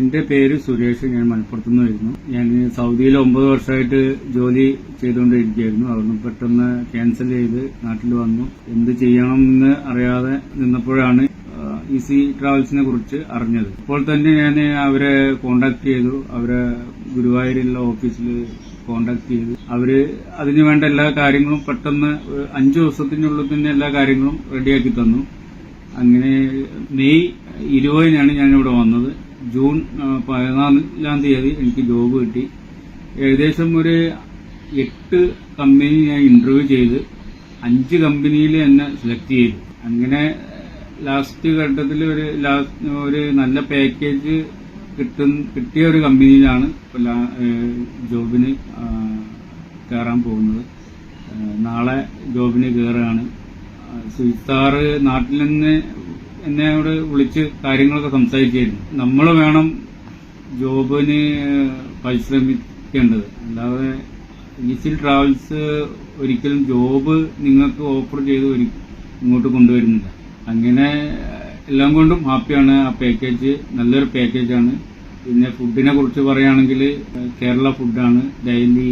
എന്റെ പേര് സുരേഷ് ഞാൻ മലപ്പുറത്ത് നിന്ന് വരുന്നു. ഞാൻ സൗദിയിൽ ഒമ്പത് വർഷമായിട്ട് ജോലി ചെയ്തുകൊണ്ടിരിക്കുകയായിരുന്നു. അവിടുന്ന് പെട്ടെന്ന് ക്യാൻസൽ ചെയ്ത് നാട്ടിൽ വന്നു. എന്ത് ചെയ്യണമെന്ന് അറിയാതെ നിന്നപ്പോഴാണ് ഈസി ട്രാവൽസിനെ കുറിച്ച് അറിഞ്ഞത്. അപ്പോൾ തന്നെ ഞാൻ അവരെ കോണ്ടാക്ട് ചെയ്തു. അവരെ ഗുരുവായൂരിലുള്ള ഓഫീസിൽ കോണ്ടാക്ട് ചെയ്തു. അവർ അതിനു വേണ്ട എല്ലാ കാര്യങ്ങളും പെട്ടെന്ന് അഞ്ചു ദിവസത്തിനുള്ളിൽ തന്നെ എല്ലാ കാര്യങ്ങളും റെഡിയാക്കി തന്നു. അങ്ങനെ മെയ് ഇരുപതിനാണ് ഞാൻ ഇവിടെ വന്നത്. ജൂൺ പതിനാലാം തീയതി എനിക്ക് ജോബ് കിട്ടി. ഏകദേശം ഒരു എട്ട് കമ്പനി ഞാൻ ഇന്റർവ്യൂ ചെയ്ത് അഞ്ച് കമ്പനിയിൽ എന്നെ സെലക്ട് ചെയ്തു. അങ്ങനെ ലാസ്റ്റ് ഘട്ടത്തിൽ ഒരു ലാസ്റ്റ് ഒരു നല്ല പാക്കേജ് കിട്ടുന്ന കിട്ടിയ ഒരു കമ്പനിയിലാണ് ജോബിന് കയറാൻ പോകുന്നത്. നാളെ ജോബിന് കയറുകയാണ് സുൽത്താറ് നാട്ടിൽ നിന്ന് എന്നോട് വിളിച്ച് കാര്യങ്ങളൊക്കെ സംസാരിക്കായിരുന്നു നമ്മൾ വേണം ജോബിന് പരിശ്രമിക്കേണ്ടത് അല്ലാതെ ഈസിൽ ട്രാവൽസ് ഒരിക്കലും ജോബ് നിങ്ങൾക്ക് ഓഫർ ചെയ്ത് ഇങ്ങോട്ട് കൊണ്ടുവരുന്നില്ല. അങ്ങനെ എല്ലാം കൊണ്ടും ഹാപ്പിയാണ്. ആ പാക്കേജ് നല്ലൊരു പാക്കേജാണ്. പിന്നെ ഫുഡിനെ കുറിച്ച് പറയുകയാണെങ്കിൽ കേരള ഫുഡാണ്. ഡെയിലി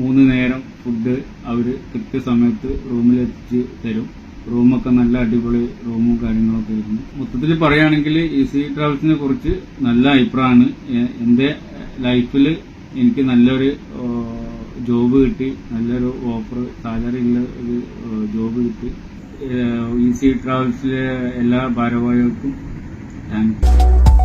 മൂന്ന് നേരം ഫുഡ് അവർ കൃത്യസമയത്ത് റൂമിലെത്തിച്ച് തരും. റൂമൊക്കെ നല്ല അടിപൊളി റൂമും കാര്യങ്ങളൊക്കെ ആയിരുന്നു. മൊത്തത്തിൽ പറയുകയാണെങ്കിൽ ഈസി ട്രാവൽസിനെ കുറിച്ച് നല്ല അഭിപ്രായമാണ്. എന്റെ ലൈഫിൽ എനിക്ക് നല്ലൊരു ജോബ് കിട്ടി. നല്ലൊരു ഓഫർ സാലറി ഉള്ള ഒരു ജോബ് കിട്ടി. ഈസി ട്രാവൽസിലെ എല്ലാ ഭാരവാഹികൾക്കും താങ്ക് യു